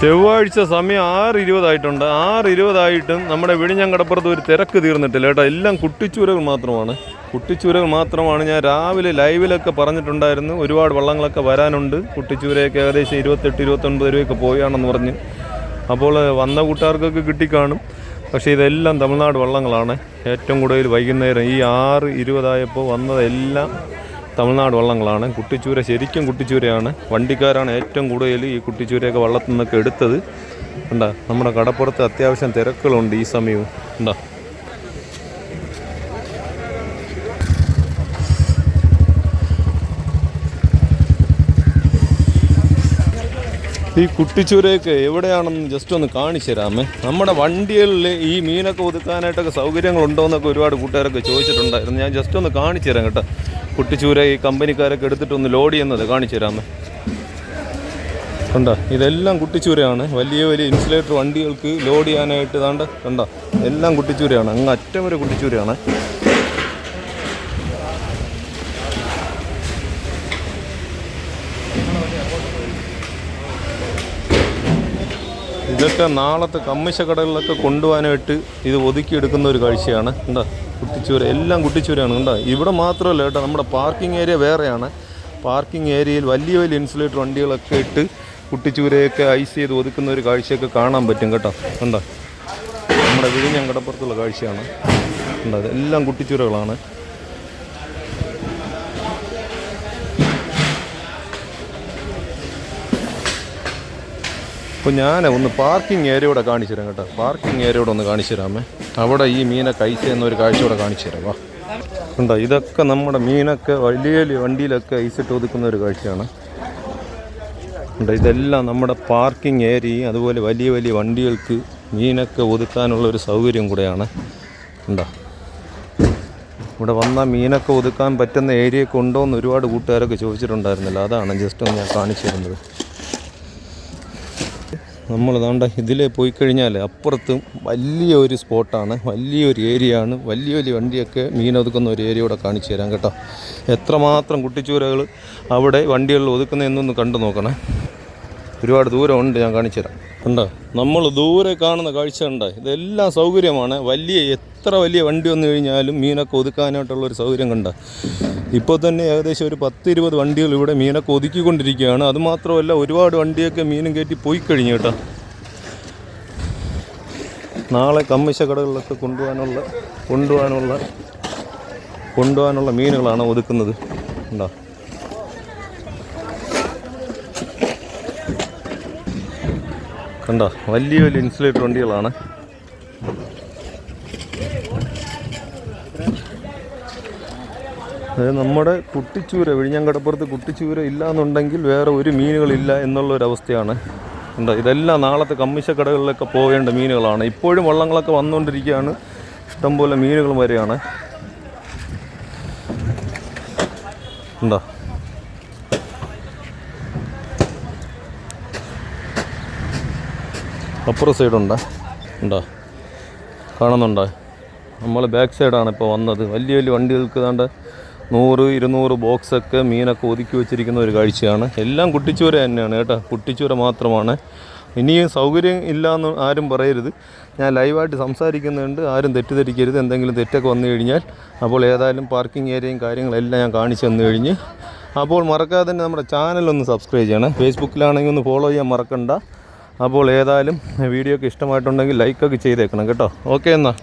ചൊവ്വാഴ്ച സമയം ആറ് ഇരുപതായിട്ടുണ്ട് ആറ് ഇരുപതായിട്ടും നമ്മുടെ വിഴിഞ്ഞം കടപ്പുറത്ത് ഒരു തിരക്ക് തീർന്നിട്ടില്ല കേട്ടോ. എല്ലാം കുട്ടിച്ചൂരകൾ മാത്രമാണ്. കുട്ടിച്ചൂരകൾ മാത്രമാണ്. ഞാൻ രാവിലെ ലൈവിലൊക്കെ പറഞ്ഞിട്ടുണ്ടായിരുന്നു. ഒരുപാട് വള്ളങ്ങളൊക്കെ വരാനുണ്ട്. കുട്ടിച്ചൂരയൊക്കെ ഏകദേശം ഇരുപത്തെട്ട് ഇരുപത്തൊൻപത് രൂപയൊക്കെ പോയാണെന്ന് പറഞ്ഞ്. അപ്പോൾ വന്ന കൂട്ടുകാർക്കൊക്കെ കിട്ടിക്കാണും. പക്ഷേ ഇതെല്ലാം തമിഴ്നാട് വള്ളങ്ങളാണ്. ഏറ്റവും കൂടുതൽ വൈകുന്നേരം ഈ ആറ് ഇരുപതായപ്പോൾ വന്നതെല്ലാം തമിഴ്നാട് വള്ളങ്ങളാണ്. കുട്ടിച്ചൂര ശരിക്കും കുട്ടിച്ചൂരയാണ്. വണ്ടിക്കാരാണ് ഏറ്റവും കൂടുതൽ ഈ കുട്ടിച്ചൂരയൊക്കെ വള്ളത്തിൽ നിന്നൊക്കെ എടുത്തത്. ഉണ്ടാ നമ്മുടെ കടപ്പുറത്ത് അത്യാവശ്യം തിരക്കുകളുണ്ട് ഈ സമയവും. ഉണ്ടാ ഈ കുട്ടിച്ചൂരയൊക്കെ എവിടെയാണെന്ന് ജസ്റ്റ് ഒന്ന് കാണിച്ചു തരാമേ. നമ്മുടെ വണ്ടികളിൽ ഈ മീനൊക്കെ ഒതുക്കാനായിട്ടൊക്കെ സൗകര്യങ്ങളുണ്ടോ എന്നൊക്കെ ഒരുപാട് കൂട്ടുകാരൊക്കെ ചോദിച്ചിട്ടുണ്ടായിരുന്നു. ഞാൻ ജസ്റ്റ് ഒന്ന് കാണിച്ചു തരാം കേട്ടോ. കുട്ടിച്ചൂര ഈ കമ്പനിക്കാരൊക്കെ എടുത്തിട്ട് ഒന്ന് ലോഡ് ചെയ്യുന്നത് കാണിച്ചു തരാമേ. കണ്ട? ഇതെല്ലാം കുട്ടിച്ചൂരയാണ്. വലിയ വലിയ ഇൻസുലേറ്റർ വണ്ടികൾക്ക് ലോഡ് ചെയ്യാനായിട്ട് ഇതാണ്ട് കണ്ടോ? എല്ലാം കുട്ടിച്ചൂരയാണ്. അങ്ങ് അറ്റം വരെ കുട്ടിച്ചൂരയാണ്. ഇതൊക്കെ നാളത്തെ കമ്മിശ കടകളിലൊക്കെ കൊണ്ടുപോകാനായിട്ട് ഇത് ഒതുക്കിയെടുക്കുന്ന ഒരു കാഴ്ചയാണ്. എന്താ? കുട്ടിച്ചൂര എല്ലാം കുട്ടിച്ചൂരയാണ്. കണ്ടോ ഇവിടെ മാത്രമല്ല കേട്ടോ നമ്മുടെ പാർക്കിംഗ് ഏരിയ വേറെയാണ്. പാർക്കിംഗ് ഏരിയയിൽ വലിയ വലിയ ഇൻസുലേറ്റർ വണ്ടികളൊക്കെ ഇട്ട് കുട്ടിച്ചൂരയൊക്കെ ഐസ് ചെയ്ത് ഒതുക്കുന്ന ഒരു കാഴ്ചയൊക്കെ കാണാൻ പറ്റും കേട്ടോ. കണ്ടോ നമ്മുടെ വിഴിഞ്ഞം കടപ്പുറത്തുള്ള കാഴ്ചയാണ്. കണ്ടോ എല്ലാം കുട്ടിച്ചൂരകളാണ്. അപ്പോൾ ഞാൻ ഒന്ന് പാർക്കിംഗ് ഏരിയ കൂടെ കാണിച്ചു തരാം കേട്ടോ. പാർക്കിംഗ് ഏരിയ കൂടെ ഒന്ന് കാണിച്ചു തരാമേ അവിടെ ഈ മീനെ കൈസ എന്നൊരു കാഴ്ച കൂടെ കാണിച്ചു തരാം. വാ. ഉണ്ടോ ഇതൊക്കെ നമ്മുടെ മീനൊക്കെ വലിയ വലിയ വണ്ടിയിലൊക്കെ ഐസിട്ട് ഒതുക്കുന്ന ഒരു കാഴ്ചയാണ്. ഉണ്ട് ഇതെല്ലാം നമ്മുടെ പാർക്കിംഗ് ഏരിയയും അതുപോലെ വലിയ വലിയ വണ്ടികൾക്ക് മീനൊക്കെ ഒതുക്കാനുള്ള ഒരു സൗകര്യം കൂടെയാണ്. ഉണ്ടോ ഇവിടെ വന്നാൽ മീനൊക്കെ ഒതുക്കാൻ പറ്റുന്ന ഏരിയയൊക്കെ ഉണ്ടോ എന്ന് ഒരുപാട് കൂട്ടുകാരൊക്കെ ചോദിച്ചിട്ടുണ്ടായിരുന്നില്ല. അതാണ് ജസ്റ്റ് ഒന്ന് ഞാൻ കാണിച്ചു തരുന്നത്. നമ്മൾ ദാണ്ട ഇതിലേ പോയി കഴിഞ്ഞാൽ അപ്പുറത്തും വലിയൊരു സ്പോട്ടാണ് വലിയൊരു ഏരിയ ആണ് വലിയ വലിയ വണ്ടിയൊക്കെ മീൻ ഒതുക്കുന്ന ഒരു ഏരിയ കൂടെ കാണിച്ചു തരാം കേട്ടോ. എത്രമാത്രം കുട്ടിച്ചൂരകൾ അവിടെ വണ്ടികളിൽ ഒതുക്കുന്ന എന്നൊന്ന് കണ്ടു നോക്കണേ. ഒരുപാട് ദൂരമുണ്ട് ഞാൻ കാണിച്ചു തരാം. കണ്ടോ നമ്മൾ ദൂരെ കാണുന്ന കാഴ്ച ഉണ്ട് ഇതെല്ലാം സൗകര്യമാണ്. വലിയ എത്ര വലിയ വണ്ടി വന്നു കഴിഞ്ഞാലും മീനൊക്കെ ഒതുക്കാനായിട്ടുള്ള ഒരു സൗകര്യം കണ്ട? ഇപ്പോൾ തന്നെ ഏകദേശം ഒരു പത്ത് ഇരുപത് വണ്ടികൾ ഇവിടെ മീനൊക്കെ ഒതുക്കിക്കൊണ്ടിരിക്കുകയാണ്. അതുമാത്രമല്ല ഒരുപാട് വണ്ടിയൊക്കെ മീനും കയറ്റി പോയി കഴിഞ്ഞു കേട്ടോ. നാളെ കമ്മിശ കടകളിലൊക്കെ കൊണ്ടുപോകാനുള്ള കൊണ്ടുപോകാനുള്ള കൊണ്ടുപോകാനുള്ള മീനുകളാണ് ഒതുക്കുന്നത്. ഉണ്ടോ? കണ്ടോ വലിയ വലിയ ഇൻസുലേറ്റർ വണ്ടികളാണ്. അതായത് നമ്മുടെ കുട്ടിച്ചൂര വിഴിഞ്ഞങ്കടപ്പുറത്ത് കുട്ടിച്ചൂര ഇല്ല എന്നുണ്ടെങ്കിൽ വേറെ ഒരു മീനുകളില്ല എന്നുള്ള ഒരു അവസ്ഥയാണ് ഉണ്ടോ ഇതെല്ലാം നാളത്തെ കമ്മീശക്കടകളിലൊക്കെ പോകേണ്ട മീനുകളാണ്. ഇപ്പോഴും വള്ളങ്ങളൊക്കെ വന്നുകൊണ്ടിരിക്കുകയാണ്. ഇഷ്ടംപോലെ മീനുകളും വരെയാണ്. ഉണ്ടോ അപ്പുറ സൈഡുണ്ട്. ഉണ്ടോ? കാണുന്നുണ്ടോ? നമ്മൾ ബാക്ക് സൈഡാണ് ഇപ്പോൾ വന്നത്. വലിയ വലിയ വണ്ടികൾക്ക് ഏതാണ്ട് നൂറ് ഇരുന്നൂറ് ബോക്സൊക്കെ മീനൊക്കെ ഒതുക്കി വെച്ചിരിക്കുന്ന ഒരു കാഴ്ചയാണ്. എല്ലാം കുട്ടിച്ചൂര തന്നെയാണ് കേട്ടോ. കുട്ടിച്ചൂര മാത്രമാണ്. ഇനിയും സൗകര്യം എന്ന് ആരും പറയരുത്. ഞാൻ ലൈവായിട്ട് സംസാരിക്കുന്നുണ്ട്. ആരും തെറ്റിദ്ധരിക്കരുത്. എന്തെങ്കിലും തെറ്റൊക്കെ വന്നു കഴിഞ്ഞാൽ അപ്പോൾ ഏതായാലും പാർക്കിംഗ് ഏരിയയും കാര്യങ്ങളെല്ലാം ഞാൻ കാണിച്ചു തന്നു കഴിഞ്ഞ്. അപ്പോൾ മറക്കാതെ തന്നെ നമ്മുടെ ചാനലൊന്ന് സബ്സ്ക്രൈബ് ചെയ്യണം. ഫേസ്ബുക്കിലാണെങ്കിൽ ഒന്ന് ഫോളോ ചെയ്യാൻ മറക്കണ്ട. അപ്പോൾ ഏതായാലും വീഡിയോ ഒക്കെ ഇഷ്ടമായിട്ടുണ്ടെങ്കിൽ ലൈക്കൊക്കെ ചെയ്തേക്കണം കേട്ടോ. ഓക്കെ എന്നാൽ